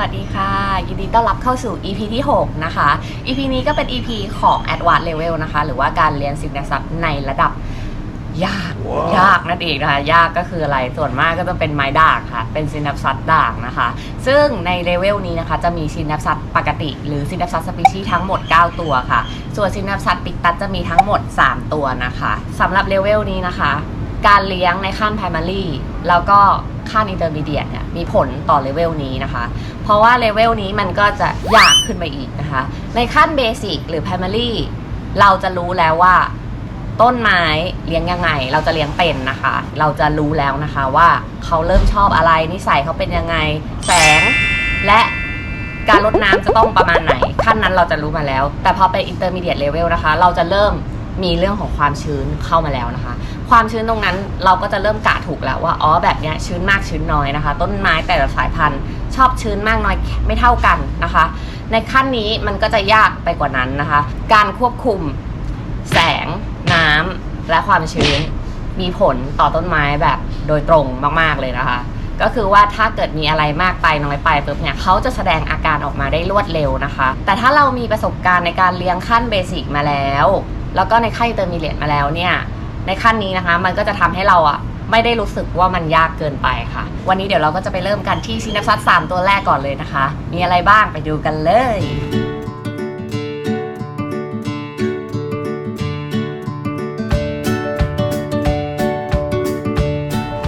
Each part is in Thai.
วัสดีค่ะ ยินดีต้อนรับเข้าสู่ EP ที่ 6 นะคะ EP นี้ก็เป็น EP ของ Advanced Level นะคะ หรือว่าการเรียนสินทรัพย์ในระดับยากว้าวยากนั่นเองนะคะ ยากก็คืออะไรส่วนมากก็จะเป็นไม้ด่างค่ะ เป็นสินทรัพย์ด่างนะคะ ซึ่งในเลเวลนี้นะคะจะมีสินทรัพย์ปกติ หรือสินทรัพย์สปีชีส์ทั้งหมด 9 ตัวค่ะ ส่วนสินทรัพย์ปิกตัดจะมีทั้งหมด 3 ตัวนะคะสำหรับเลเวลนี้นะคะ การเลี้ยงในขั้น primary แล้วก็ ขั้น intermediate เนี่ยมีผลต่อเลเวลนี้นะคะ เพราะว่าเลเวลนี้มันก็จะยากขึ้นไปอีกนะคะ ในขั้น basic หรือ primary เราจะรู้แล้วว่าต้นไม้เลี้ยงยังไง เราจะเลี้ยงเป็นนะคะ เราจะรู้แล้วนะคะว่าเขาเริ่มชอบอะไรนิสัยเขาเป็นยังไง แสง และการลดน้ำจะต้องประมาณไหน ขั้นนั้นเราจะรู้มาแล้ว แต่พอเป็น intermediate level นะคะ เราจะเริ่มมีเรื่องของความชื้นเข้ามาแล้วนะคะ ความชื้นตรงนั้นเราก็จะเริ่มกะถูกแล้วว่าอ๋อแบบเนี้ยชื้นมากชื้นน้อยนะคะ ต้นไม้แต่ละสายพันธุ์ ชอบชื้นมากน้อยไม่เท่ากันนะคะ ในขั้นนี้มันก็จะยากไปกว่านั้นนะคะ การควบคุมแสงน้ำและความชื้นมีผลต่อต้นไม้แบบโดยตรงมากๆเลยนะคะ ก็คือว่าถ้าเกิดมีอะไรมากไปน้อยไปปุ๊บเนี่ยเขาจะแสดงอาการออกมาได้รวดเร็วนะคะ แต่ถ้าเรามีประสบการณ์ในการเลี้ยงขั้นเบสิกมาแล้ว แล้วก็ในขั้นเตอร์มีเดียมาแล้วเนี่ย ในขั้นนี้นะคะ มันก็จะทำให้เราอะไม่ได้รู้สึกว่ามันยากเกินไปค่ะ วันนี้เดี๋ยวเราก็จะไปเริ่มกันที่ซินัปซัสสามตัวแรกก่อนเลยนะคะ มีอะไรบ้างไปดูกันเลย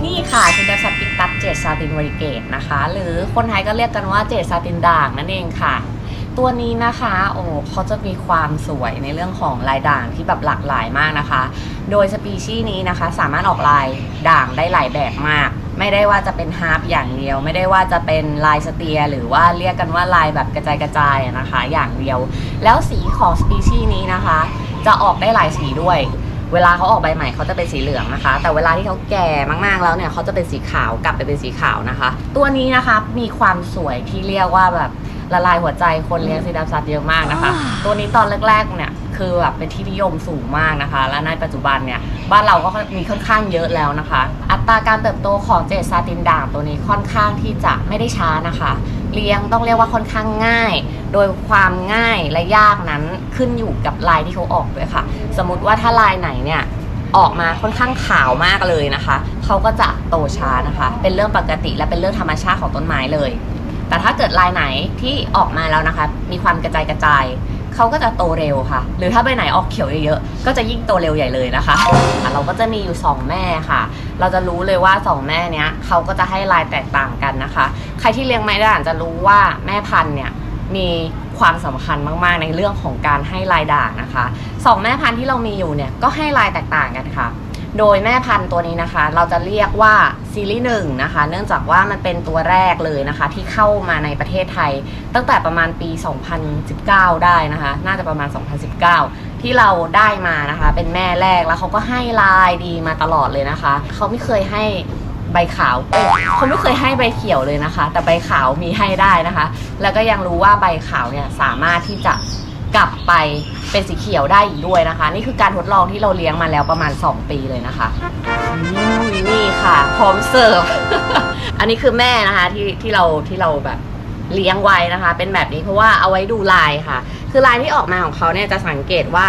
นี่ค่ะซินเดอร์ซัตตินตัดเจดซาตินวริเกตนะคะ หรือคนไทยก็เรียกกันว่าเจดซาตินด่างนั่นเองค่ะ ตัวนี้นะคะ โอ้เขาจะมีความสวยในเรื่องของลายด่างที่แบบหลากหลายมากนะคะ โดยสปีชีส์นี้นะคะ สามารถออกลายด่างได้หลายแบบมาก ไม่ได้ว่าจะเป็นฮาร์ปอย่างเดียว ไม่ได้ว่าจะเป็นลายสเตีย หรือว่าเรียกกันว่าลายแบบกระจายกระจายนะคะ อย่างเดียว แล้วสีของสปีชีส์นี้นะคะ จะออกได้หลายสีด้วยเวลาเขาออกใบใหม่เขาจะเป็นสีเหลืองนะคะ แต่เวลาที่เขาแก่มากๆแล้วเนี่ยเขาจะเป็นสีขาวกลับไปเป็นสีขาวนะคะ ตัวนี้นะคะมีความสวยที่เรียกว่าแบบ ละลายหัวใจคนเลี้ยงซีดัมซัตเยอะมากนะคะ ตัวนี้ตอนแรกๆเนี่ยคือแบบเป็นที่นิยมสูงมากนะคะ และในปัจจุบันเนี่ยบ้านเราก็มีค่อนข้างเยอะแล้วนะคะ อัตราการเติบโตของเจดซาตินด่างตัวนี้ค่อนข้างที่จะไม่ได้ช้านะคะ เลี้ยงต้องเรียกว่าค่อนข้างง่าย โดยความง่ายและยากนั้นขึ้นอยู่กับลายที่เขาออกด้วยค่ะ สมมติว่าถ้าลายไหนเนี่ยออกมาค่อนข้างขาวมากเลยนะคะ เขาก็จะโตช้านะคะ เป็นเรื่องปกติและเป็นเรื่องธรรมชาติของต้นไม้เลย แต่ถ้าเกิดลายไหนที่ออกมาแล้วนะคะ มีความกระจายกระจายเขาก็จะโตเร็วค่ะ หรือถ้าใบไหนออกเขียวเยอะๆก็จะยิ่งโตเร็วใหญ่เลยนะคะะเราก็จะมีอยู่ 2 แม่ค่ะ เราจะรู้เลยว่า 2 แม่เนี้ยเขาก็จะให้ลายแตกต่างกันนะคะ ใครที่เลี้ยงไม้ด่างจะรู้ว่าแม่พันธุ์เนี่ยมีความสำคัญมากๆ ในเรื่องของการให้ลายด่างนะคะสองแม่พันธุ์ที่เรามีอยู่เนี่ยก็ให้ลายแตกต่างกันค่ะ โดยแม่พันธุ์ตัวนี้นะคะ เราจะเรียกว่าซีรีส์หนึ่งนะคะ เนื่องจากว่ามันเป็นตัวแรกเลยนะคะ ที่เข้ามาในประเทศไทย ตั้งแต่ประมาณปี 2019 ได้นะคะ น่าจะประมาณ 2019 ที่เราได้มานะคะ เป็นแม่แรกแล้วเขาก็ให้ลายดีมาตลอดเลยนะคะ เขาไม่เคยให้ใบขาวเอ้ยเขาไม่เคยให้ใบเขียวเลยนะคะ แต่ใบขาวมีให้ได้นะคะ แล้วก็ยังรู้ว่าใบขาวเนี่ยสามารถที่จะ กลับไปเป็นสีเขียวได้อีกด้วยนะคะ นี่คือการทดลองที่เราเลี้ยงมาแล้วประมาณ 2 ปีเลยนะคะอืมนี่ค่ะ พร้อมเสิร์ฟ อันนี้คือแม่นะคะที่ที่เราที่เราแบบเลี้ยงไว้นะคะ เป็นแบบนี้เพราะว่าเอาไว้ดูลายค่ะ คือลายที่ออกมาของเขาเนี่ยจะสังเกตว่า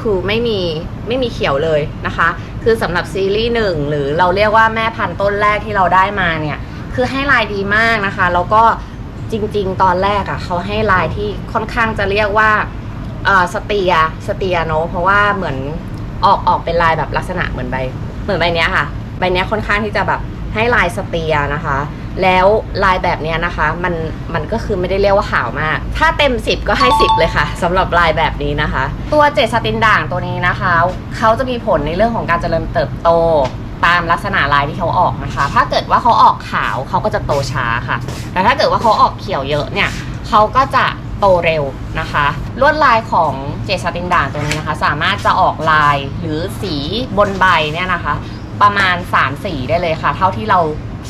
คือไม่มีไม่มีเขียวเลยนะคะ คือสำหรับซีรีส์หนึ่งหรือเราเรียกว่าแม่พันธุ์ต้นแรกที่เราได้มาเนี่ย คือให้ลายดีมากนะคะ แล้วก็จริง ๆ ตอนแรกอะ่ะเขาให้ลายที่ค่อนข้างจะเรียกว่า เอ่อสเตียสเตียเนอะเพราะว่าเหมือนออกออกเป็นลายแบบลักษณะเหมือนใบ เหมือนใบเนี้ยค่ะ ใบเนี้ยค่อนข้างที่จะแบบให้ลายสเตียนะคะ แล้วลายแบบเนี้ยนะคะ มันมันก็คือไม่ได้เรียกว่าขาวมาก ถ้าเต็ม 10 ก็ให้ 10 เลยค่ะสำหรับลายแบบนี้นะคะ ตัวเจดสตินด่างตัวนี้นะคะเขาจะมีผลในเรื่องของการเจริญเติบโตตามลักษณะลายที่เขาออกนะคะ ถ้าเกิดว่าเขาออกขาวเขาก็จะโตช้าค่ะ แต่ถ้าเกิดว่าเขาออกเขียวเยอะเนี่ยเขาก็จะโตเร็วนะคะ ลวดลายของเจสตินด่างตัวนี้นะคะ สามารถจะออกลายหรือสีบนใบเนี่ยนะคะ ประมาณ 3 สีได้เลยค่ะ เท่าที่เรา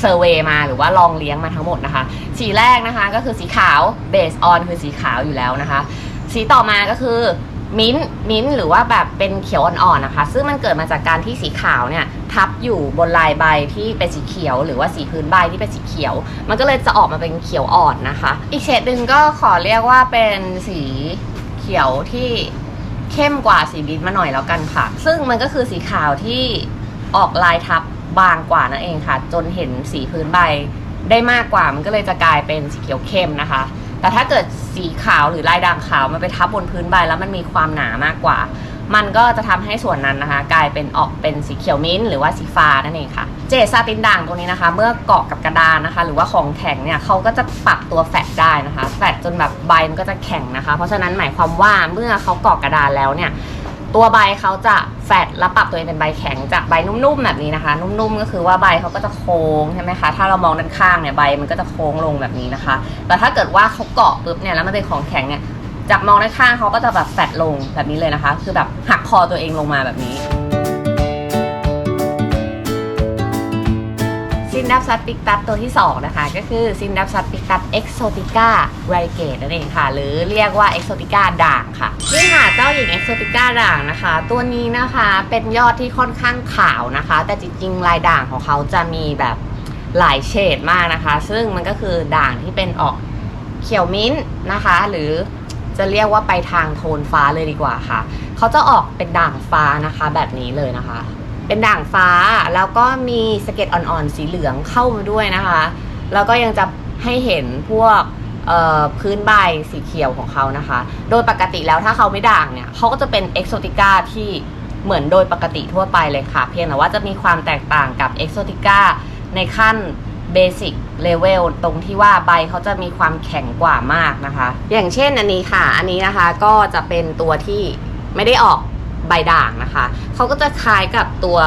เซอร์เวย์มาหรือว่าลองเลี้ยงมาทั้งหมดนะคะ สีแรกนะคะก็คือสีขาวเบสออนคือสีขาวอยู่แล้วนะคะ สีต่อมาก็คือมิ้นท์มิ้นท์หรือว่าแบบเป็นเขียวอ่อนๆนะคะ ซึ่งมันเกิดมาจากการที่สีขาวเนี่ยทับอยู่บนลายใบที่เป็นสีเขียว หรือว่าสีพื้นใบที่เป็นสีเขียว มันก็เลยจะออกมาเป็นเขียวอ่อนนะคะ อีกเฉดหนึ่งก็ขอเรียกว่าเป็นสี ขียวที่เข้มกว่าสีลิ้นมาหน่อยแล้วกันค่ะ ซึ่งมันก็คือสีขาวที่ออกลายทับบางกว่านั่นเองค่ะ จนเห็นสีพื้นใบได้มากกว่ามันก็เลยจะกลายเป็นสีเขียวเข้มนะคะ แต่ถ้าเกิดสีขาวหรือลายด่างขาวมันไปทับบนพื้นใบแล้วมันมีความหนามากกว่า มันก็จะทำให้ส่วนนั้นนะคะ กลายเป็นออกเป็นสีเขียวมิ้นท์หรือว่าสีฟ้านั่นเองค่ะ เจดซาตินด่างตัวนี้นะคะ เมื่อเกาะกับกระดานนะคะ หรือว่าของแข็งเนี่ยเขาก็จะปรับตัวแฟตได้นะคะ แฟตจนแบบใบมันก็จะแข็งนะคะ เพราะฉะนั้นหมายความว่าเมื่อเขาเกาะกระดานแล้วเนี่ยตัวใบเขาจะแฟตแล้วปรับตัวเองเป็นใบแข็งจากใบนุ่มๆแบบนี้นะคะ นุ่มๆก็คือว่าใบเขาก็จะโค้งใช่ไหมคะถ้าเรามองด้านข้างเนี่ยใบมันก็จะโค้งลงแบบนี้นะคะ แต่ถ้าเกิดว่าเขาเกาะปุ๊บเนี่ยแล้วมันเป็นของแข็งเนี่ย จากมองด้านข้างเขาก็จะแบบแฟตลงแบบนี้เลยนะคะ คือแบบหักคอตัวเองลงมาแบบนี้ซินดับซัตปิกตัสตัวที่ 2 นะคะ ก็คือซินดับซัตปิกตัสเอ็กโซติก้าไรเกตนั่นเองค่ะ หรือเรียกว่าเอ็กโซติก้าด่างค่ะนี่ค่ะเจ้าหญิงเอ็กโซติก้าด่างนะคะ ตัวนี้นะคะเป็นยอดที่ค่อนข้างขาวนะคะ แต่จริงๆ ลายด่างของเขาจะมีแบบหลายเฉดมากนะคะ ซึ่งมันก็คือด่างที่เป็นออกเขียวมิ้นท์นะคะ หรือ จะเรียกว่าไปทางโทนฟ้าเลยดีกว่าค่ะ เขาจะออกเป็นด่างฟ้านะคะ แบบนี้เลยนะคะ เป็นด่างฟ้าแล้วก็มีสเก็ดอ่อนๆสีเหลืองเข้ามาด้วยนะคะ แล้วก็ยังจะให้เห็นพวกพื้นใบสีเขียวของเขานะคะ โดยปกติแล้วถ้าเขาไม่ด่างเนี่ยเขาก็จะเป็นเอ็กโซติก้าที่เหมือนโดยปกติทั่วไปเลยค่ะ เพียงแต่ว่าจะมีความแตกต่างกับเอ็กโซติก้าในขั้น เบสิกเลเวลตรงที่ว่าใบเขาจะมีความแข็งกว่ามากนะคะ อย่างเช่นอันนี้ค่ะ อันนี้นะคะก็จะเป็นตัวที่ไม่ได้ออกใบด่างนะคะ เขาก็จะคล้ายกับตัว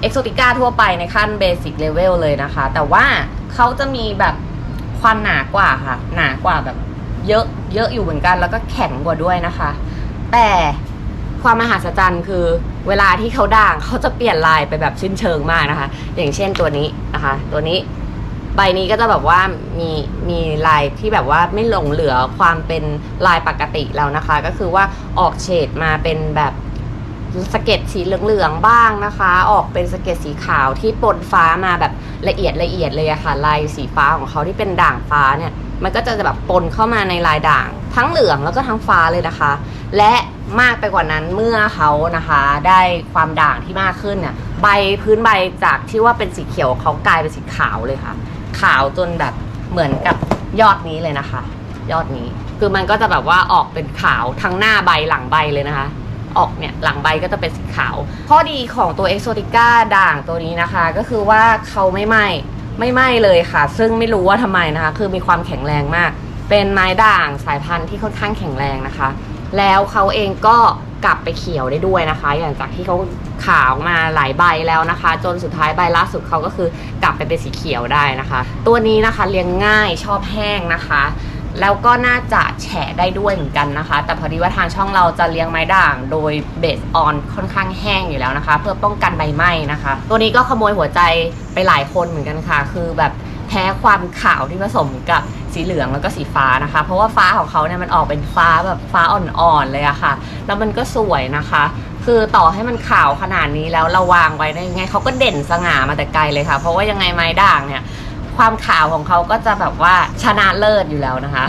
เอ็กโซติก้าทั่วไปในขั้นเบสิกเลเวลเลยนะคะ แต่ว่าเขาจะมีแบบความหนากว่าค่ะ หนากว่าแบบเยอะเยอะอยู่เหมือนกัน แล้วก็แข็งกว่าด้วยนะคะ แต่ ความมหัศจรรย์คือเวลาที่เขาด่างเขาจะเปลี่ยนลายไปแบบสิ้นเชิงมากนะคะ อย่างเช่นตัวนี้นะคะ ตัวนี้ใบนี้ก็จะแบบว่ามีมีลายที่แบบว่าไม่หลงเหลือความเป็นลายปกติแล้วนะคะ ก็คือว่าออกเฉดมาเป็นแบบสเก็ดสีเหลืองๆบ้างนะคะ ออกเป็นสเก็ดสีขาวที่ปนฟ้ามาแบบละเอียดละเอียดเลยอะค่ะลายสีฟ้าของเขาที่เป็นด่างฟ้าเนี่ย มันก็จะแบบปนเข้ามาในลายด่าง ทั้งเหลืองแล้วก็ทั้งฟ้าเลยนะคะ และมากไปกว่านั้นเมื่อเขานะคะ ได้ความด่างที่มากขึ้นเนี่ยใบพื้นใบจากที่ว่าเป็นสีเขียวเขากลายเป็นสีขาวเลยค่ะ ขาวจนแบบเหมือนกับยอดนี้เลยนะคะ ยอดนี้คือมันก็จะแบบว่าออกเป็นขาวทั้งหน้าใบหลังใบเลยนะคะ ออกเนี่ยหลังใบก็จะเป็นสีขาว ข้อดีของตัวเอ็กโซติก้าด่างตัวนี้นะคะ ก็คือว่าเขาไม่ไหม้ ไม่ไหม้เลยค่ะ ซึ่งไม่รู้ว่าทำไมนะคะ คือมีความแข็งแรงมาก เป็นไม้ด่างสายพันธุ์ที่ค่อนข้างแข็งแรงนะคะ แล้วเขาเองก็กลับไปเขียวได้ด้วยนะคะ อย่างจากที่เขาขาวมาหลายใบแล้วนะคะ จนสุดท้ายใบล่าสุดเขาก็คือกลับไปเป็นสีเขียวได้นะคะ ตัวนี้นะคะเลี้ยงง่ายชอบแห้งนะคะ แล้วก็น่าจะแฉได้ด้วยเหมือนกันนะคะ แต่พอดีว่าทางช่องเราจะเลี้ยงไม้ด่าง โดยเบสออนค่อนข้างแห้งอยู่แล้วนะคะ เพื่อป้องกันใบไหม้นะคะ ตัวนี้ก็ขโมยหัวใจไปหลายคนเหมือนกันค่ะ คือแบบแพ้ความขาวที่ผสมกับสีเหลืองแล้วก็สีฟ้านะคะ เพราะว่าฟ้าของเขาเนี่ยมันออกเป็นฟ้าแบบฟ้าอ่อนๆเลยอะค่ะ แล้วมันก็สวยนะคะ คือต่อให้มันขาวขนาดนี้แล้วเราวางไว้ได้ยังไงเขาก็เด่นสง่ามาแต่ไกลเลยค่ะ เพราะว่ายังไงไม้ด่างเนี่ย ความขาวของเขาก็จะแบบว่าชนะเลิศอยู่แล้วนะคะ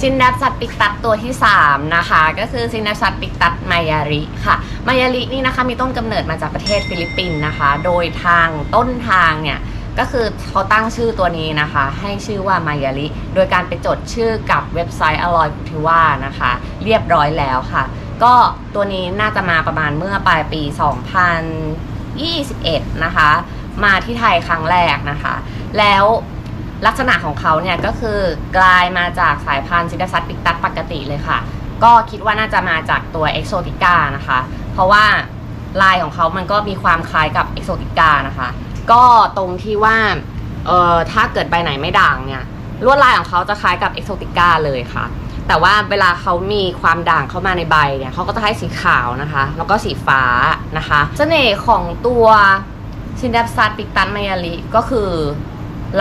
ซินดับสัตปิกตัดตัวที่ 3 นะคะ ก็คือซินดับสัตปิกตัดมายาริค่ะ มายารินี่นะคะมีต้นกำเนิดมาจากประเทศฟิลิปปินส์นะคะ โดยทางต้นทางเนี่ยก็คือเขาตั้งชื่อตัวนี้นะคะ ให้ชื่อว่ามายาริโดยการไปจดชื่อกับเว็บไซต์อร่อยพุทิว่านะคะ เรียบร้อยแล้วค่ะ ก็ตัวนี้น่าจะมาประมาณเมื่อปลายปี 2021 นะคะ มาที่ไทยครั้งแรกนะคะ แล้วลักษณะของเขาเนี่ยก็คือกลายมาจากสายพันธุ์ซิดาซัตปิกตัสปกติเลยค่ะ ก็คิดว่าน่าจะมาจากตัวเอ็กโซติก้านะคะ เพราะว่าลายของเขามันก็มีความคล้ายกับเอ็กโซติก้านะคะ ก็ตรงที่ว่าเอ่อถ้าเกิดใบไหนไม่ด่างเนี่ยลวดลายของเขาจะคล้ายกับเอ็กโซติก้าเลยค่ะ แต่ว่าเวลาเขามีความด่างเข้ามาในใบเนี่ยเขาก็จะให้สีขาวนะคะ แล้วก็สีฟ้านะคะเสน่ห์ของตัวซินดับซัตปิกตันมายาลิก็คือ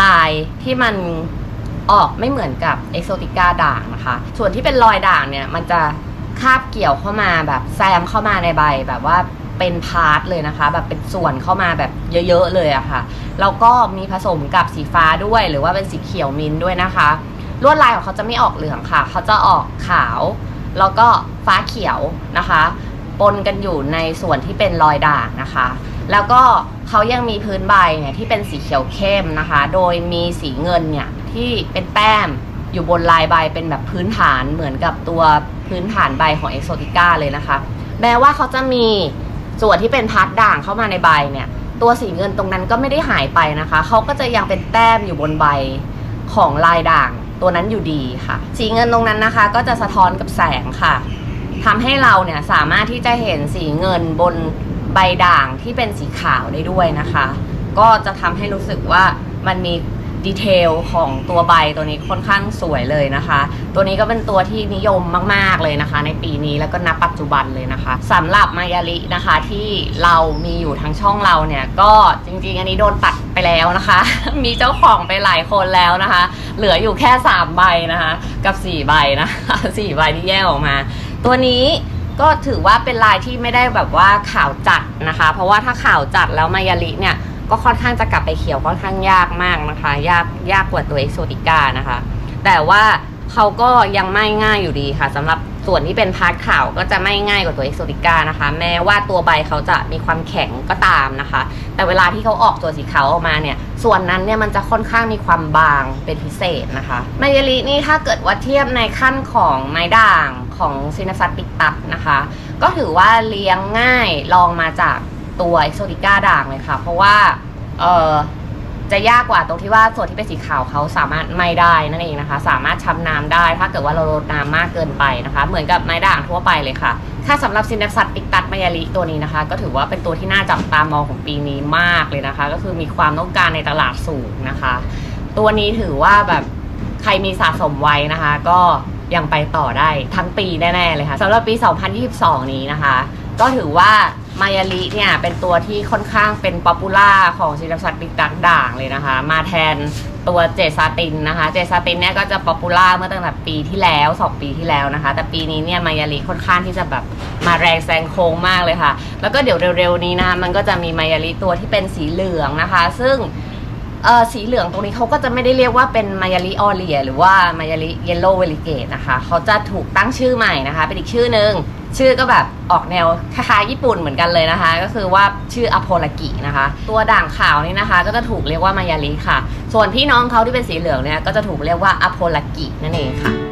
ลายที่มันออกไม่เหมือนกับเอกโซติก้าด่างนะคะ ส่วนที่เป็นรอยด่างเนี่ย มันจะคาบเกี่ยวเข้ามาแบบแซมเข้ามาในใบแบบว่าเป็นพาร์ทเลยนะคะ แบบเป็นส่วนเข้ามาแบบเยอะๆเลยอะค่ะแล้วก็มีผสมกับสีฟ้าด้วยหรือว่าเป็นสีเขียวมิ้นท์ด้วยนะคะ ลวดลายของเขาจะไม่ออกเหลืองค่ะ เขาจะออกขาว แล้วก็ฟ้าเขียวนะคะ ปนกันอยู่ในส่วนที่เป็นรอยด่างนะคะ แล้วก็เขายังมีพื้นใบเนี่ยที่เป็นสีเขียวเข้มนะคะ โดยมีสีเงินเนี่ยที่เป็นแต้มอยู่บนลายใบเป็นแบบพื้นฐานเหมือนกับตัวพื้นฐานใบของเอ็กโซติก้าเลยนะคะ แม้ว่าเขาจะมีส่วนที่เป็นพัดด่างเข้ามาในใบเนี่ย ตัวสีเงินตรงนั้นก็ไม่ได้หายไปนะคะ เขาก็จะยังเป็นแต้มอยู่บนใบของลายด่าง ตัวนั้นอยู่ดีค่ะ สีเงินตรงนั้นนะคะ ก็จะสะท้อนกับแสงค่ะทำให้เราเนี่ยสามารถที่จะเห็นสีเงินบนใบด่างที่เป็นสีขาวได้ด้วยนะคะ ก็จะทำให้รู้สึกว่ามันมี ดีเทลของตัวใบตัวนี้ค่อนข้างสวยเลยนะคะ ตัวนี้ก็เป็นตัวที่นิยมมาก ๆ เลยนะคะ ในปีนี้แล้วก็ณปัจจุบันเลยนะคะสำหรับมายาลินะคะที่เรามีอยู่ทั้งช่องเราเนี่ยก็จริง ๆ อันนี้โดนตัดไปแล้วนะคะ มีเจ้าของไปหลายคนแล้วนะคะ เหลืออยู่แค่ 3 ใบนะคะ กับ 4 ใบนะคะ4ใบที่แยกออกมา ตัวนี้ก็ถือว่าเป็นลายที่ไม่ได้แบบว่าข่าวจัดนะคะ เพราะว่าถ้าข่าวจัดแล้วมายาลิเนี่ย ก็ค่อนข้างจะกลับไปเขียวค่อนข้างยากมากนะคะ ยากยากกว่าตัวเอ็กโซติก้านะคะ แต่ว่าเขาก็ยังไม่ง่ายอยู่ดีค่ะสำหรับส่วนที่เป็นพาร์ทขาวก็จะไม่ง่ายกว่าตัวเอ็กโซติก้านะคะ แม้ว่าตัวใบเขาจะมีความแข็งก็ตามนะคะ แต่เวลาที่เขาออกตัวสีขาวออกมาเนี่ย ส่วนนั้นเนี่ยมันจะค่อนข้างมีความบางเป็นพิเศษนะคะไมายาลินี่ถ้าเกิดว่าเทียบในขั้นของไม้ด่างของซินาซัตปิกตับนะคะ ก็ถือว่าเลี้ยงง่ายลองมาจาก ตัวเอ็กโซติก้าด่างเลยค่ะ เพราะว่าเออจะยากกว่าตรงที่ว่าส่วนที่เป็นสีขาวเขาสามารถไม้ได้นั่นเองนะคะ สามารถช้ำน้ำได้ ถ้าเกิดว่าเราลดน้ำมากเกินไปนะคะ เหมือนกับไม้ด่างทั่วไปเลยค่ะ ถ้าสำหรับซินเนสัตปิกตัดมายาลิตัวนี้นะคะ ก็ถือว่าเป็นตัวที่น่าจับตามองของปีนี้มากเลยนะคะ ก็คือมีความต้องการในตลาดสูงนะคะ ตัวนี้ถือว่าแบบใครมีสะสมไว้นะคะ ก็ยังไปต่อได้ทั้งปีแน่ๆเลยค่ะสำหรับปี 2022 นี้นะคะ ก็ถือว่ามายาลิเนี่ยเป็นตัวที่ค่อนข้างเป็นป๊อปปูล่าของศิลปศาสตร์ปิกตักด่างเลยนะคะ มาแทนตัวเจซาตินนะคะ เจซาตินเนี่ยก็จะป๊อปปูล่าเมื่อตั้งแต่ปีที่แล้ว2ปีที่แล้วนะคะ แต่ปีนี้เนี่ยมายาลิค่อนข้างที่จะแบบมาแรงแซงโค้งมากเลยค่ะ แล้วก็เดี๋ยวเร็วๆนี้นะคะมันก็จะมีมายาลิตัวที่เป็นสีเหลืองนะคะ ซึ่ง เอ่อสีเหลืองตรงนี้เขาก็จะไม่ได้เรียกว่าเป็นมายาลิออเรียหรือว่ามายาลิเยลโลเวลิเกตนะคะเขาจะถูกตั้งชื่อใหม่นะคะ เป็นอีกชื่อหนึ่งชื่อก็แบบออกแนวคล้ายๆญี่ปุ่นเหมือนกันเลยนะคะ ก็คือว่าชื่ออโพลากินะคะ ตัวด่างขาวนี่นะคะ ก็จะถูกเรียกว่ามายาลิค่ะ ส่วนพี่น้องเขาที่เป็นสีเหลืองเนี่ยก็จะถูกเรียกว่าอโพลากินั่นเองค่ะ